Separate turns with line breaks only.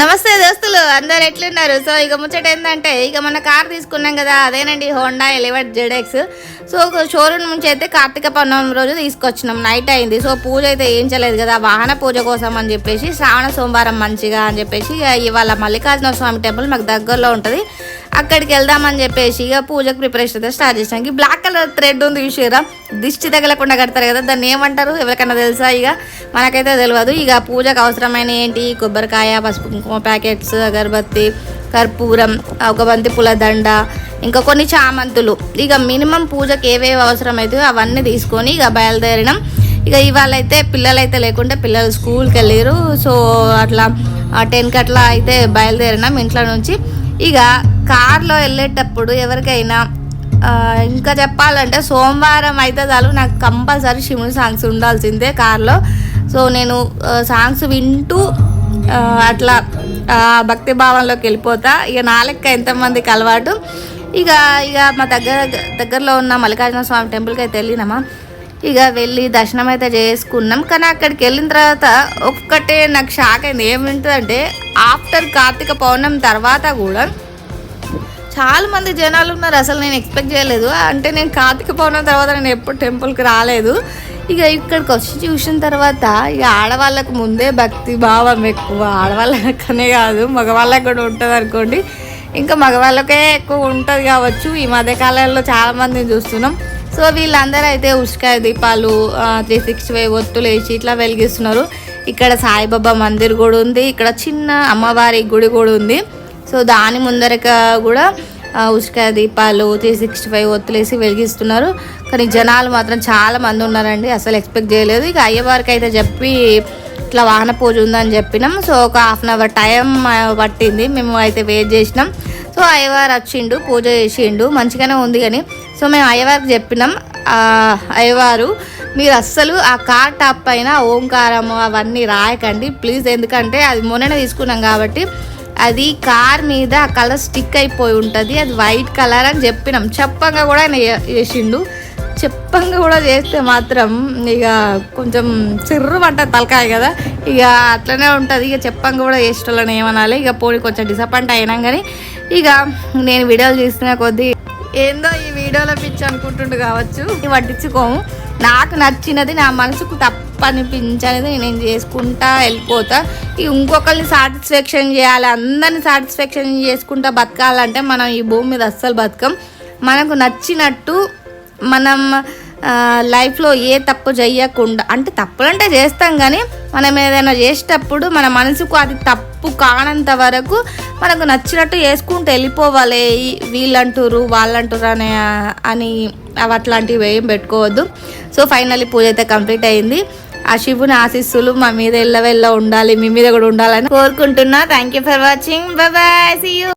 నమస్తే దోస్తులు అందరు ఎట్లున్నారు? సో ఇక ముచ్చట ఏంటంటే ఇక మన కార్ తీసుకున్నాం కదా అదేనండి Honda Elevate ZX so showroom నుంచి అయితే కార్తీక పౌర్ణమి రోజు తీసుకొచ్చినాం. నైట్ అయింది. సో పూజ అయితే వేయించలేదు కదా వాహన పూజ కోసం అని చెప్పేసి శ్రావణ సోమవారం మంచిగా అని చెప్పేసి ఇవాళ మల్లికార్జున స్వామి టెంపుల్ మాకు దగ్గరలో ఉంటుంది. అక్కడికి వెళ్దామని చెప్పేసి ఇక పూజకు ప్రిపరేషన్ అయితే స్టార్ట్ చేసాం బ్లాక్ కలర్ థ్రెడ్ ఉంది విషయరా దిష్టి తగలకుండా కడతారు కదా దాన్ని ఏమంటారు? ఎవరికైనా తెలుసా ఇక? మనకైతే తెలియదు. ఇక పూజకు అవసరమైన ఏంటి? కొబ్బరికాయ పసుపు కుంకుమ ప్యాకెట్స్ అగరబత్తి కర్పూరం ఒక బంతి పూల దండ ఇంకా కొన్ని చామంతులు. ఇక మినిమం పూజకి ఏవేవి అవసరమైతే అవన్నీ తీసుకొని ఇక బయలుదేరినాం. ఇక ఇవాళ అయితే పిల్లలు అయితే లేకుంటే పిల్లలు స్కూల్కి వెళ్ళారు. సో అట్లా టెన్కి అట్లా అయితే బయలుదేరినాం ఇంట్లో నుంచి. ఇక కార్లో వెళ్ళేటప్పుడు ఎవరికైనా ఇంకా చెప్పాలంటే సోమవారం అయితే చాలు నాకు కంపల్సరీ శివుని సాంగ్స్ ఉండాల్సిందే కార్లో. సో నేను సాంగ్స్ వింటూ అట్లా భక్తి భావంలోకి వెళ్ళిపోతా. ఇక నా లెక్క ఎంతమందికి అలవాటు. ఇక ఇక మా దగ్గర దగ్గరలో ఉన్న మల్లికార్జున స్వామి టెంపుల్కి అయితే వెళ్ళినామా. ఇక వెళ్ళి దర్శనం అయితే చేసుకున్నాం. కానీ అక్కడికి వెళ్ళిన తర్వాత ఒక్కటే నాకు షాక్ అయింది. ఏమింటుందంటే ఆఫ్టర్ కార్తీక పౌర్ణమి తర్వాత కూడా చాలా మంది జనాలు ఉన్నారు. అసలు నేను ఎక్స్పెక్ట్ చేయలేదు. అంటే నేను కార్తీక పౌర్ణమి తర్వాత నేను ఎప్పుడు టెంపుల్కి రాలేదు. ఇక ఇక్కడికి వచ్చి చూసిన తర్వాత ఇక ఆడవాళ్ళకు ముందే భక్తి భావం ఎక్కువ. ఆడవాళ్ళకనే కాదు మగవాళ్ళకి కూడా ఉంటుంది అనుకోండి. ఇంకా మగవాళ్ళకే ఎక్కువ ఉంటుంది కావచ్చు. ఈ మధ్యకాలంలో చాలామందిని చూస్తున్నాం. సో వీళ్ళందరూ అయితే ఉసుకాయ దీపాలు త్రీ సిక్స్టీ ఫైవ్ ఒత్తులు వేసి ఇట్లా వెలిగిస్తున్నారు. ఇక్కడ సాయిబాబా మందిర్ కూడా ఉంది. ఇక్కడ చిన్న అమ్మవారి గుడి కూడా ఉంది. సో దాని ముందరక కూడా ఉష్కాయ ఉసుకాయ దీపాలు త్రీ సిక్స్టీ ఫైవ్ ఒత్తులేసి వెలిగిస్తున్నారు. కానీ జనాలు మాత్రం చాలా మంది ఉన్నారండి. అసలు ఎక్స్పెక్ట్ చేయలేదు. ఇక అయ్యవారికి అయితే చెప్పి ఇట్లా వాహన పూజ ఉందని చెప్పినాం. సో ఒక హాఫ్ అన్ అవర్ టైం పట్టింది. మేము అయితే వెయిట్ చేసినాం. సో అయ్యవారు వచ్చిండు పూజ చేసిండు. మంచిగానే ఉంది కానీ సో మేము అయ్యవారికి చెప్పినాం. అయ్యవారు మీరు అస్సలు ఆ కార్ టాప్ పైన ఓంకారము అవన్నీ రాయకండి. ప్లీజ్ ఎందుకంటే అది మొన్ననే తీసుకున్నాం కాబట్టి అది కార్ మీద ఆ కలర్ స్టిక్ అయిపోయి ఉంటుంది. అది వైట్ కలర్ అని చెప్పినాం. చెప్పంగా కూడా ఆయన చేసిండు. చెప్పంగా కూడా చేస్తే మాత్రం ఇక కొంచెం చిర్రు పడ్డ తలకాయ కదా. ఇక అట్లనే ఉంటుంది. ఇక చెప్పంగా కూడా చేసేటోళ్ళని ఏమనాలి? ఇక పోనీ కొంచెం డిసప్పాయింట్ అయినాం కానీ ఇక నేను వీడియోలు చేస్తున్న కొద్దీ ఏందో ఈ వీడియోలో పిచ్చి అనుకుంటుండు కావచ్చు. ఇవి పట్టించుకోము. నాకు నచ్చినది నా మనసుకు తప్పనిపించనిది నేను చేసుకుంటా వెళ్ళిపోతా. ఈ ఇంకొకరిని సాటిస్ఫాక్షన్ చేయాలి అందరిని సాటిస్ఫాక్షన్ చేసుకుంటా బతకాలంటే మనం ఈ భూమి మీద అస్సలు బతకం. మనకు నచ్చినట్టు మనం లైఫ్లో ఏ తప్పు చేయకుండా అంటే తప్పులంటే చేస్తాం కానీ మనం ఏదైనా చేసేటప్పుడు మన మనసుకు అది తప్పు కానంత వరకు మనకు నచ్చినట్టు చేసుకుంటూ వెళ్ళిపోవాలి వీళ్ళంటారు వాళ్ళంటారు అనే అని అవి అట్లాంటివి ఏం పెట్టుకోవద్దు. సో ఫైనల్లీ పూజ అయితే కంప్లీట్ అయింది. ఆ శివుని ఆశీస్సులు మా మీద ఎల్లవెల్ల ఉండాలి మీ మీద కూడా ఉండాలని కోరుకుంటున్నా. Thank you for watching bye see you